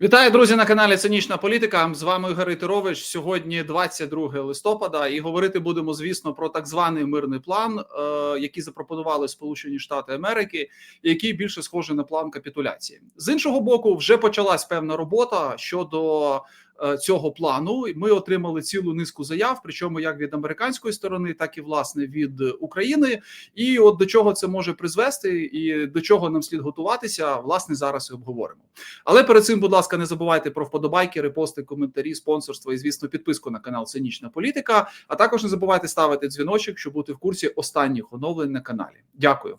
Вітаю, друзі, на каналі Цинічна Політика. З вами Ігор Ітерович. Сьогодні 22 листопада, і говорити будемо, звісно, про так званий мирний план, е, який запропонували Сполучені Штати Америки, який більше схожий на план капітуляції. З іншого боку, вже почалась певна робота щодо цього плану. Ми отримали цілу низку заяв, причому як від американської сторони, так і власне від України. І от до чого це може призвести, і до чого нам слід готуватися, власне, зараз і обговоримо. Але перед цим, будь ласка, не забувайте про вподобайки, репости, коментарі, спонсорство і, звісно, підписку на канал Цинічна Політика. А також не забувайте ставити дзвіночок, щоб бути в курсі останніх оновлень на каналі. Дякую.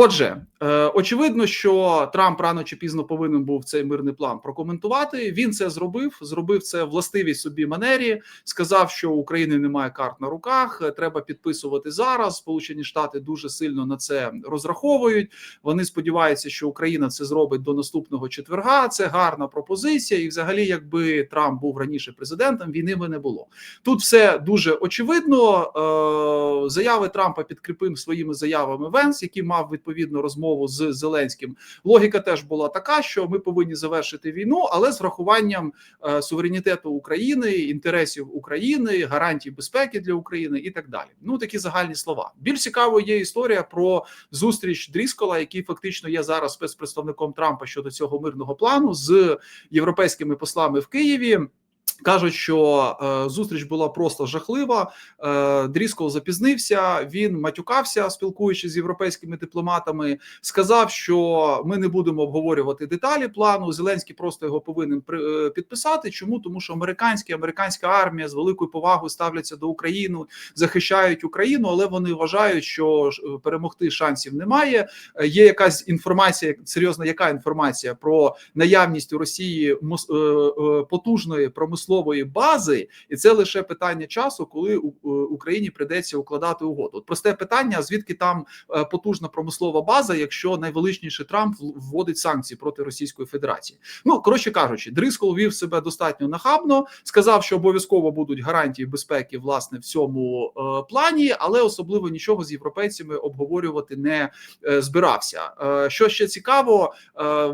Отже, е, очевидно, що Трамп рано чи пізно повинен був цей мирний план прокоментувати. Він це зробив. Зробив це властивій собі манері. Сказав, що України немає карт на руках. е, Треба підписувати зараз. Сполучені Штати дуже сильно на це розраховують. Вони сподіваються, що Україна це зробить до наступного четверга. Це гарна пропозиція. І, взагалі, якби Трамп був раніше президентом, війни би не було. Тут все дуже очевидно. Е, Заяви Трампа підкріпив своїми заявами Венс, який мав відповідну розмову з Зеленським. Логіка теж була така, що ми повинні завершити війну, але з врахуванням е, суверенітету України, інтересів України, гарантій безпеки для України і так далі. Ну такі загальні слова. Більш цікавою є історія про зустріч Дріскола, який фактично є зараз спецпредставником Трампа щодо цього мирного плану з європейськими послами в Києві. Кажуть, що е, зустріч була просто жахлива. Е, Дріскол запізнився. Він матюкався, спілкуючись з європейськими дипломатами. Сказав, що ми не будемо обговорювати деталі плану. Зеленський просто його повинен при, е, підписати. Чому тому, що американські американська армія з великою повагою ставляться до України, захищають Україну, але вони вважають, що е, перемогти шансів немає. Е, Є якась інформація, серйозна, яка інформація про наявність у Росії потужної промислової бази, і це лише питання часу, коли е, Україні прийдеться укладати угоду. От Просте питання: звідки там е, потужна промислова база, якщо найвеличніший Трамп вводить санкції проти Російської Федерації? Ну коротше кажучи, Дрискол вів себе достатньо нахабно, сказав, що обов'язково будуть гарантії безпеки власне в цьому е, плані, але особливо нічого з європейцями обговорювати не збирався. Що ще цікаво,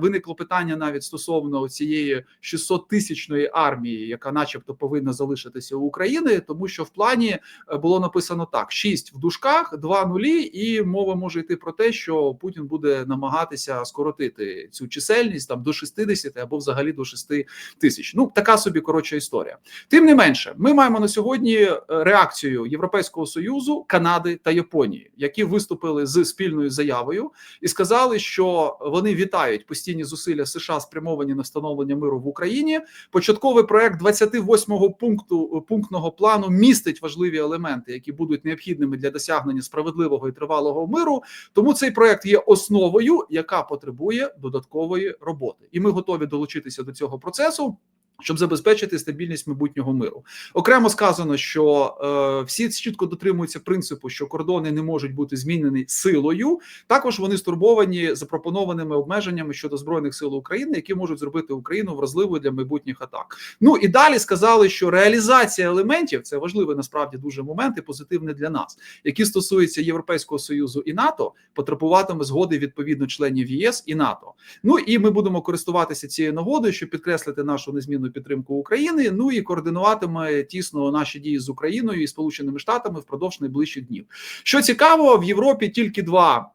виникло питання навіть стосовно цієї 600 тисячної армії, яка, начебто, повинна залишитися у України, тому що в плані е, було написано так: 6 в дужках, 2 нулі, і мова може йти про те, що Путін буде намагатися скоротити цю чисельність там до 60 або взагалі до 6 тисяч. Ну така собі коротша історія. Тим не менше, ми маємо на сьогодні е, реакцію Європейського союзу, Канади та Японії, які виступили з спільною заявою і сказали, що вони вітають постійні зусилля США спрямовані на встановлення миру в Україні. Початковий проект 28-го пункту пунктного плану містить важливі елементи, які будуть необхідними для досягнення справедливого і тривалого миру. Тому цей проект є основою, яка потребує додаткової роботи, і ми готові долучитися до цього процесу. Щоб забезпечити стабільність майбутнього миру, окремо сказано, що е, всі чітко дотримуються принципу, що кордони не можуть бути змінені силою. Також вони стурбовані запропонованими обмеженнями щодо збройних сил України, які можуть зробити Україну вразливою для майбутніх атак. Ну і далі сказали, що реалізація елементів це важливий насправді дуже момент і позитивний для нас, які стосуються Європейського союзу і НАТО, потребуватиме згоди відповідно членів ЄС і НАТО. Ну і ми будемо користуватися цією нагодою, щоб підкреслити нашу незмінну підтримку України. Ну і координуватиме тісно наші дії з Україною і Сполученими Штатами впродовж найближчих днів. Що цікаво, в Європі тільки два.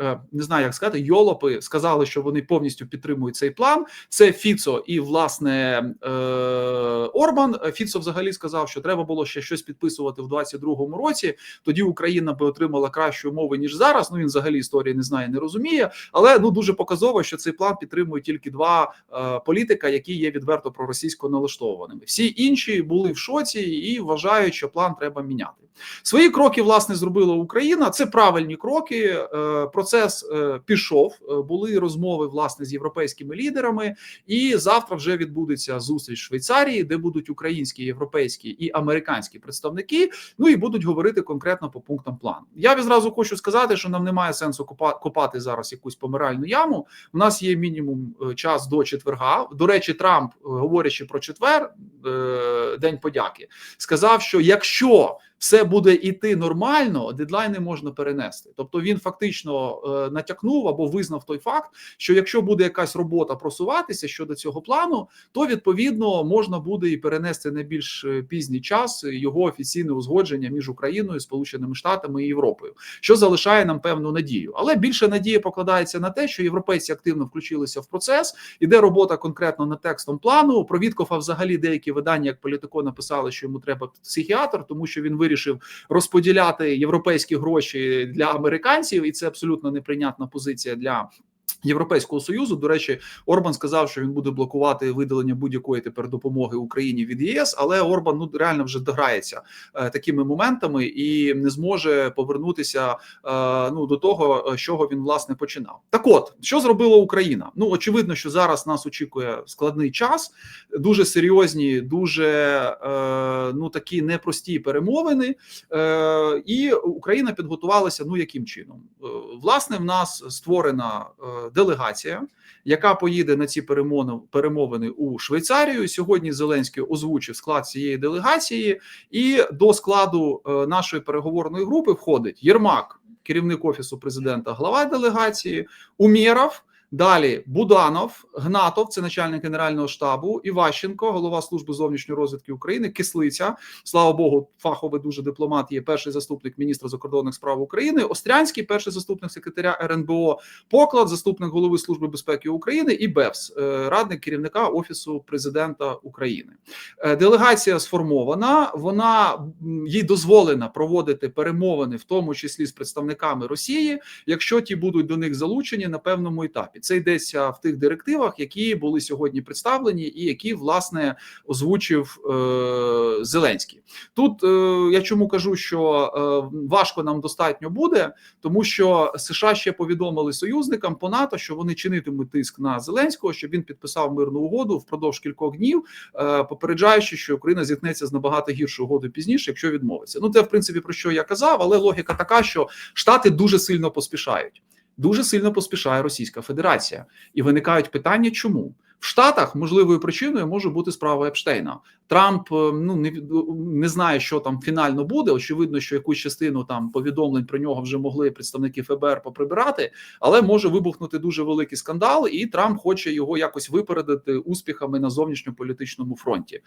Е, Не знаю, як сказати, йолопи сказали, що вони повністю підтримують цей план. Це Фіцо і власне е, Орбан. Фіцо взагалі сказав, що треба було ще щось підписувати в 22-му році. Тоді Україна би отримала кращі умови ніж зараз. Ну він взагалі історії не знає, не розуміє. Але ну дуже показово, що цей план підтримують тільки два е, політика, які є відверто проросійсько налаштованими. Всі інші були в шоці і вважають, що план треба міняти. Свої кроки власне зробила Україна. Це правильні кроки. Е, Процес е, пішов. Е, Були розмови власне з європейськими лідерами, і завтра вже відбудеться зустріч в Швейцарії, де будуть українські, європейські і американські представники. Ну і будуть говорити конкретно по пунктам плану. Я відразу хочу сказати, що нам немає сенсу копа- копати зараз якусь помиральну яму. У нас є мінімум е, час до четверга. До речі, Трамп, говорячи про четвер, день подяки, сказав, що якщо все буде йти нормально, дедлайни можна перенести. Тобто він фактично е, натякнув або визнав той факт, що якщо буде якась робота просуватися щодо цього плану, то відповідно можна буде і перенести на більш е, пізній час його офіційне узгодження між Україною, Сполученими Штатами і Європою, що залишає нам певну надію. Але більше надія покладається на те, що європейці активно включилися в процес. Іде робота конкретно над текстом плану. Про Віткофа взагалі деякі видання, як політико, написали, що йому треба психіатр, тому що він вирішив розподіляти європейські гроші для американців, і це абсолютно неприйнятна позиція для. Європейського союзу до речі, Орбан сказав, що він буде блокувати видалення будь-якої тепер допомоги Україні від ЄС, але Орбан ну реально вже дограється е, такими моментами і не зможе повернутися е, ну до того, з чого він власне починав. Так, от що зробила Україна? Ну очевидно, що зараз нас очікує складний час, дуже серйозні, дуже е, ну такі непрості перемовини, е, і Україна підготувалася. Ну яким чином? Е, власне, в нас створена. Е, делегація, яка поїде на ці перемовини, у Швейцарію. Сьогодні Зеленський озвучив склад цієї делегації, і до складу е, нашої переговорної групи входить Єрмак, керівник офісу президента, глава делегації, Умєров. Далі Буданов, Гнатов, це начальник генерального штабу, Іващенко, голова служби зовнішньої розвідки України, Кислиця. Слава Богу, фаховий дуже дипломат. Є перший заступник міністра закордонних справ України. Острянський, перший заступник секретаря РНБО, Поклад, заступник голови служби безпеки України і БЕПС, е, радник керівника офісу президента України. Е, делегація сформована. Вона їй дозволена проводити перемовини, в тому числі з представниками Росії, якщо ті будуть до них залучені на певному етапі. Це йдеться в тих директивах, які були сьогодні представлені, і які власне озвучив е, Зеленський. Тут е, я чому кажу, що е, важко нам достатньо буде, тому що США ще повідомили союзникам по НАТО, що вони чинитимуть тиск на Зеленського, щоб він підписав мирну угоду впродовж кількох днів, е, попереджаючи, що Україна зіткнеться з набагато гіршою угодою пізніше, якщо відмовиться. Ну це в принципі про що я казав, але логіка така, що Штати дуже сильно поспішають. Дуже сильно поспішає Російська Федерація, і виникають питання, чому в Штатах можливою причиною може бути справа Епштейна. Трамп ну не не знає, що там фінально буде. Очевидно, що якусь частину там повідомлень про нього вже могли представники ФБР поприбирати, але може вибухнути дуже великий скандал, і Трамп хоче його якось випередити успіхами на зовнішньополітичному фронті.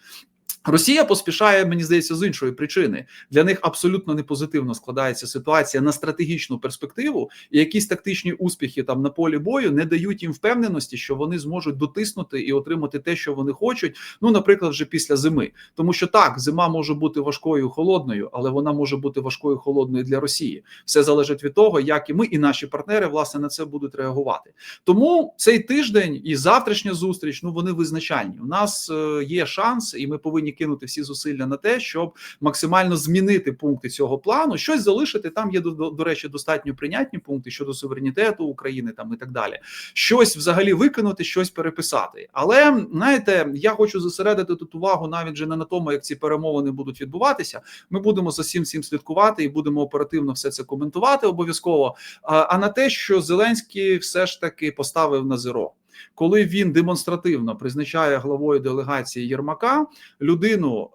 Росія поспішає, мені здається, з іншої причини для них абсолютно не позитивно складається ситуація на стратегічну перспективу, і якісь тактичні успіхи там на полі бою не дають їм впевненості, що вони зможуть дотиснути і отримати те, що вони хочуть. Ну, наприклад, вже після зими, тому що так, зима може бути важкою холодною, але вона може бути важкою холодною для Росії. Все залежить від того, як і ми, і наші партнери власне на це будуть реагувати. Тому цей тиждень і завтрашня зустріч ну вони визначальні. У нас е, є шанс, і ми повинні кинути всі зусилля на те, щоб максимально змінити пункти цього плану, щось залишити. Там є до, до речі, достатньо прийнятні пункти щодо суверенітету України, там і так далі. Щось взагалі викинути, щось переписати. Але знаєте, я хочу зосередити тут увагу навіть же не на тому, як ці перемовини будуть відбуватися. Ми будемо за всім цим слідкувати і будемо оперативно все це коментувати обов'язково. А на те, що Зеленський все ж таки поставив на зеро коли він демонстративно призначає главою делегації Єрмака людину,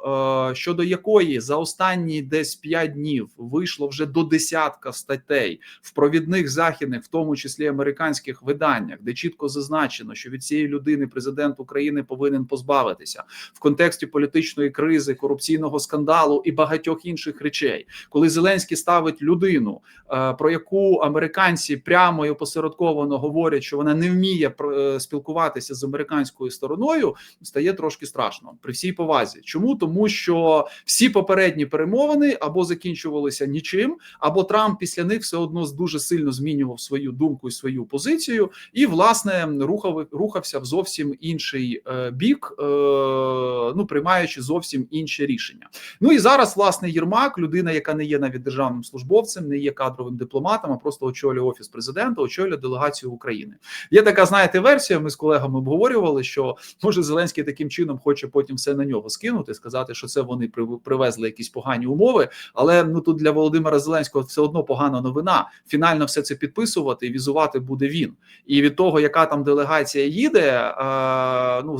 е, щодо якої за останні десь 5 днів вийшло вже до десятка статей в провідних західних, в тому числі американських виданнях, де чітко зазначено, що від цієї людини президент України повинен позбавитися в контексті політичної кризи, корупційного скандалу і багатьох інших речей, коли Зеленський ставить людину, е, про яку американці прямо і опосередковано говорять, що вона не вміє спілкуватися з американською стороною стає трошки страшно при всій повазі. Чому тому, що всі попередні перемовини або закінчувалися нічим, або Трамп після них все одно дуже сильно змінював свою думку і свою позицію, і власне рухав рухався в зовсім інший е, бік, е, ну приймаючи зовсім інші рішення. Ну і зараз власне Єрмак, людина, яка не є навіть державним службовцем, не є кадровим дипломатом, а просто очолює офіс президента, очолює делегацію України. Є така, знаєте, версія, версія. Ми з колегами обговорювали, що може Зеленський таким чином хоче потім все на нього скинути, сказати, що це вони привезли якісь погані умови. Але ну тут для Володимира Зеленського все одно погана новина. Фінально все це підписувати і візувати буде він. І від того, яка там делегація їде, е, ну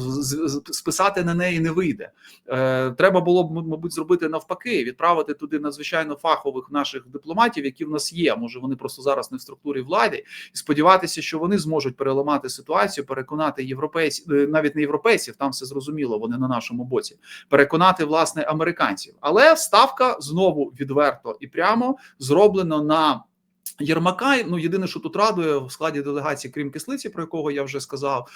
списати на неї не вийде. Е, Треба було б, мабуть, зробити навпаки, відправити туди надзвичайно фахових наших дипломатів, які в нас є. Може, вони просто зараз не в структурі влади, і сподіватися, що вони зможуть переламати ситуацію, переконати європейців, е, навіть не європейців, там все зрозуміло, вони на нашому боці, переконати власне американців. Але ставка знову відверто і прямо зроблена на. Єрмака, ну єдине, що тут радує в складі делегації, крім кислиці, про якого я вже сказав,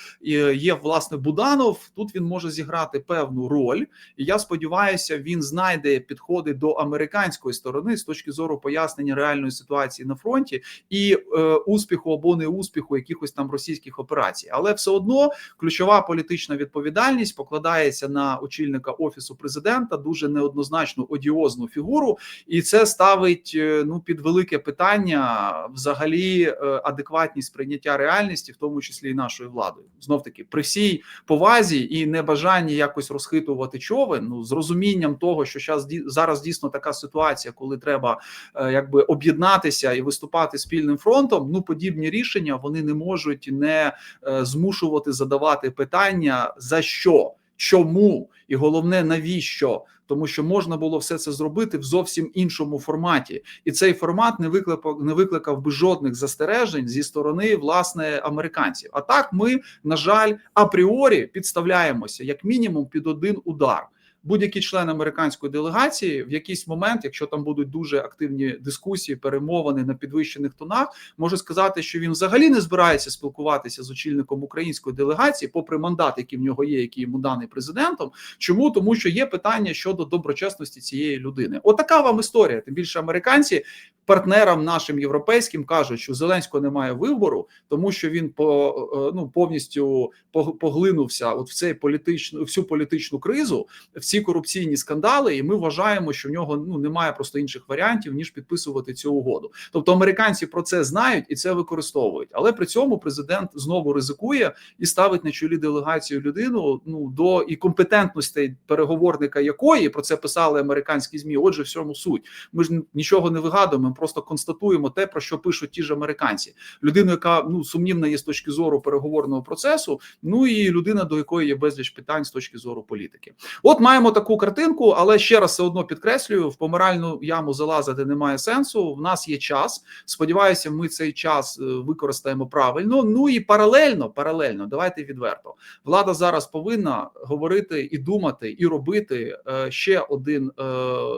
є власне Буданов. Тут він може зіграти певну роль, і я сподіваюся, він знайде підходи до американської сторони з точки зору пояснення реальної ситуації на фронті і е, успіху або неуспіху якихось там російських операцій. Але все одно ключова політична відповідальність покладається на очільника офісу президента, дуже неоднозначну одіозну фігуру, і це ставить е, ну під велике питання взагалі е, адекватність прийняття реальності, в тому числі і нашою владою. Знов таки при всій повазі і небажанні якось розхитувати човен, ну з розумінням того, що зараз зараз дійсно така ситуація, коли треба е, якби об'єднатися і виступати спільним фронтом. Ну подібні рішення вони не можуть не е, змушувати задавати питання за що. Чому і головне навіщо? Тому що можна було все це зробити в зовсім іншому форматі, і цей формат не викликав не викликав би жодних застережень зі сторони власне американців. А так ми на жаль апріорі підставляємося як мінімум під один удар. Будь-який член американської делегації в якийсь момент, якщо там будуть дуже активні дискусії, перемовини на підвищених тонах, може сказати, що він взагалі не збирається спілкуватися з очільником української делегації, попри мандат, який в нього є, який йому даний президентом. Чому тому, що є питання щодо доброчесності цієї людини? Отака вам історія. Тим більше американці партнерам нашим європейським кажуть, що Зеленського немає вибору, тому що він по ну повністю поглинувся от в цей політичну всю політичну кризу. в ці корупційні скандали, і ми вважаємо, що в нього ну немає просто інших варіантів ніж підписувати цю угоду. Тобто американці про це знають і це використовують. Але при цьому президент знову ризикує і ставить на чолі делегацію людину ну до і компетентностей переговорника якої про це писали американські змі. Отже, в цьому суть. Ми ж нічого не вигадуємо, просто констатуємо те, про що пишуть ті ж американці. Людину, яка ну сумнівна є з точки зору переговорного процесу. Ну і людина, до якої є безліч питань з точки зору політики. От маємо таку картинку, але ще раз все одно підкреслюю: в помиральну яму залазити немає сенсу. В нас є час. Сподіваюся, ми цей час е, використаємо правильно. Ну і паралельно, паралельно, давайте відверто. Влада зараз повинна говорити і думати, і робити е, ще один е,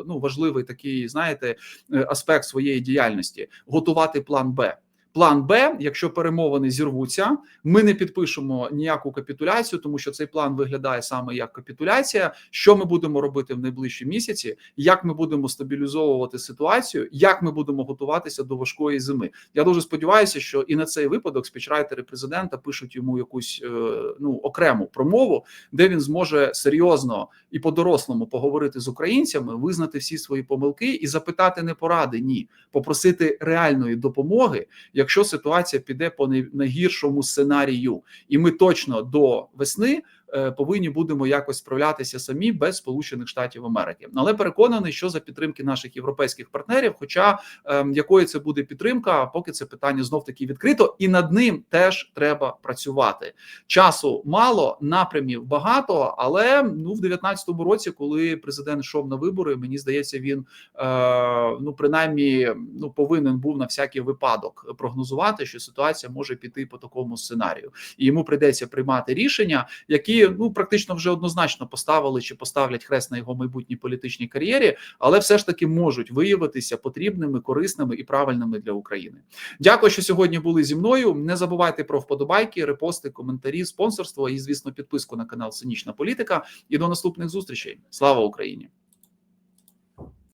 ну важливий такий, знаєте, аспект своєї діяльності готувати план Б. План Б, якщо перемовини зірвуться, ми не підпишемо ніяку капітуляцію, тому що цей план виглядає саме як капітуляція. Що ми будемо робити в найближчі місяці? Як ми будемо стабілізовувати ситуацію? Як ми будемо готуватися до важкої зими? Я дуже сподіваюся, що і на цей випадок спічрайтери президента пишуть йому якусь е, ну окрему промову, де він зможе серйозно і по-дорослому поговорити з українцями, визнати всі свої помилки і запитати не поради, ні, попросити реальної допомоги якщо ситуація піде по найгіршому сценарію, і ми точно до весни повинні будемо якось справлятися самі без Сполучених Штатів Америки. Але переконаний, що за підтримки наших європейських партнерів, хоча ем, якою це буде підтримка, поки це питання знов таки відкрито, і над ним теж треба працювати. Часу мало, напрямів багато, але ну в 19-му році, коли президент йшов на вибори, мені здається, він е, ну принаймні ну повинен був на всякий випадок прогнозувати, що ситуація може піти по такому сценарію, і йому прийдеться приймати рішення, які ну практично вже однозначно поставили чи поставлять хрест на його майбутній політичній кар'єрі, але все ж таки можуть виявитися потрібними, корисними і правильними для України. Дякую, що сьогодні були зі мною. Не забувайте про вподобайки, репости, коментарі, спонсорство і, звісно, підписку на канал Синічна Політика. І до наступних зустрічей. Слава Україні!